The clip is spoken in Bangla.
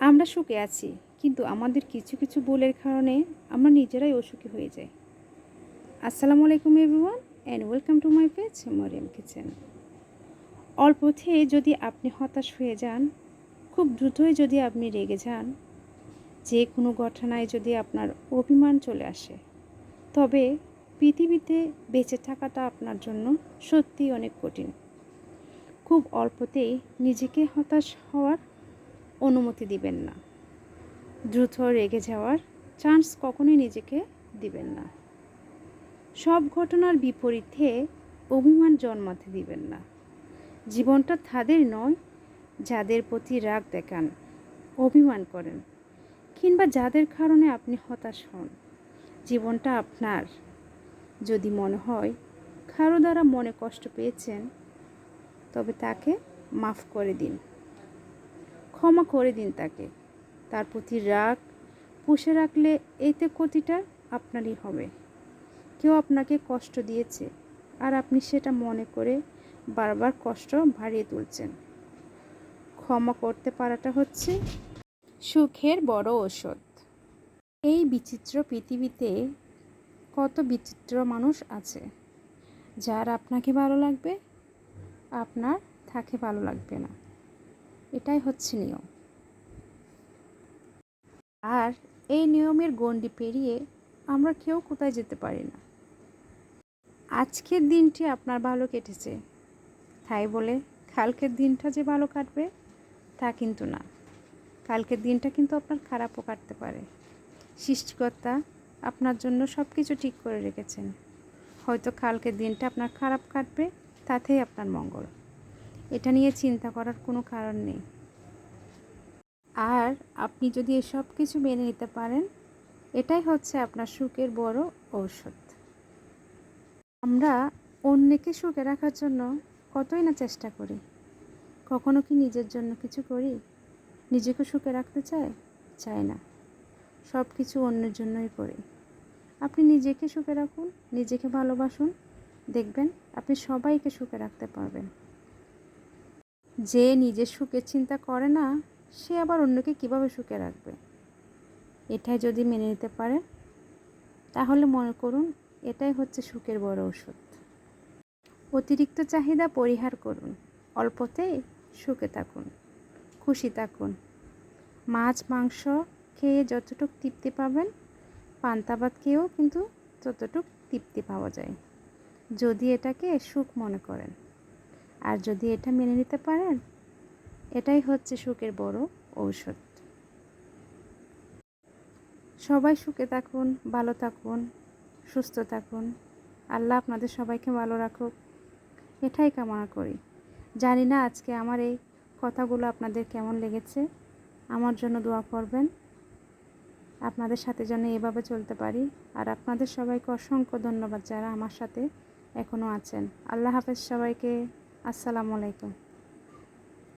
আমরা সুখে আছি, কিন্তু আমাদের কিছু কিছু ভুলের কারণে আমরা নিজেরাই অসুখী হয়ে যাই। আসসালামু আলাইকুম everyone and welcome to my page Mariam kitchen অল্পতে যদি আপনি হতাশ হয়ে যান, খুব দ্রুতই যদি আপনি রেগে যান যে কোনো ঘটনায় যদি আপনার অভিমান চলে আসে, তবে পৃথিবীতে বেঁচে থাকাটা আপনার জন্য সত্যিই অনেক কঠিন। খুব অল্পতেই নিজেকে হতাশ হওয়ার অনুমতি দিবেন না। দ্রুত রেগে যাওয়ার চান্স কখনোই নিজেকে দিবেন না। সব ঘটনার বিপরীতে অভিমান জন্মাতে দিবেন না। জীবনটা তাদের নয়, যাদের প্রতি রাগ দেখান, অভিমান করেন, কিংবা যাদের কারণে আপনি হতাশ হন। জীবনটা আপনার। যদি মনে হয় কারও দ্বারা মনে কষ্ট পেয়েছেন, তবে তাকে মাফ করে দিন। ক্ষমা করে দিন তাকে। তার প্রতি রাগ, পুষে রাখলে এতে ক্ষতিটা আপনারই হবে। কেউ আপনাকে কষ্ট দিয়েছে আর আপনি সেটা মনে করে বারবার কষ্ট বাড়িয়ে তুলছেন। ক্ষমা করতে পারাটা হচ্ছে সুখের বড় ঔষধ। এই বিচিত্র পৃথিবীতে কত বিচিত্র মানুষ আছে, যার আপনাকে ভালো লাগবে, আপনার তাকে ভালো লাগবে না। এটাই হচ্ছে নিয়ম। আর এই নিয়মের গণ্ডি পেরিয়ে আমরা কেউ কোথায় যেতে পারি না। আজকের দিনটি আপনার ভালো কেটেছে। তাই বলে কালকের দিনটা যে ভালো কাটবে, তা কিন্তু না। কালকের দিনটা কিন্তু আপনার খারাপও কাটতে পারে। সৃষ্টিকর্তা আপনার জন্য সব কিছু ঠিক করে রেখেছেন। হয়তো কালকের দিনটা আপনার খারাপ কাটবে, তাতেই আপনার মঙ্গল। এটা নিয়ে চিন্তা করার কোনো কারণ নেই। আর আপনি যদি এসব কিছু মেনে নিতে পারেন, এটাই হচ্ছে আপনার সুখের বড় ঔষধ। আমরা অন্যকে সুখে রাখার জন্য কতই না চেষ্টা করি। কখনো কি নিজের জন্য কিছু করি? নিজেকে সুখে রাখতে চাই? চাই না। সব কিছু অন্যের জন্যই করি। আপনি নিজেকে সুখে রাখুন, নিজেকে ভালোবাসুন, দেখবেন আপনি সবাইকে সুখে রাখতে পারবেন। যে নিজের সুখের চিন্তা করে না, সে আবার অন্যকে কীভাবে সুখে রাখবে? এটাই যদি মেনে নিতে পারেন তাহলে মনে করুন এটাই হচ্ছে সুখের বড় ওষুধ অতিরিক্ত চাহিদা পরিহার করুন অল্পতেই সুখে থাকুন, খুশি থাকুন। মাছ, মাংস খেয়ে যতটুক তৃপ্তি পাবেন পান্তাবাদ খেয়েও কিন্তু ততটুক তৃপ্তি পাওয়া যায়। যদি এটাকে সুখ মনে করেন। আর যদি এটা মেনে নিতে পারেন, এটাই হচ্ছে সুখের বড় ঔষধ। সবাই সুখে থাকুন, ভালো থাকুন, সুস্থ থাকুন। আল্লাহ আপনাদের সবাইকে ভালো রাখুক। এটাই কামনা করি। জানি না আজকে আমার এই কথাগুলো আপনাদের কেমন লেগেছে। আমার জন্য দোয়া করবেন। আপনাদের সাথে যেন এভাবে চলতে পারি। আর আপনাদের সবাইকে অসংখ্য ধন্যবাদ যারা আমার সাথে এখনও আছেন। আল্লাহ হাফেজ সবাইকে। আসসালামু আলাইকুম।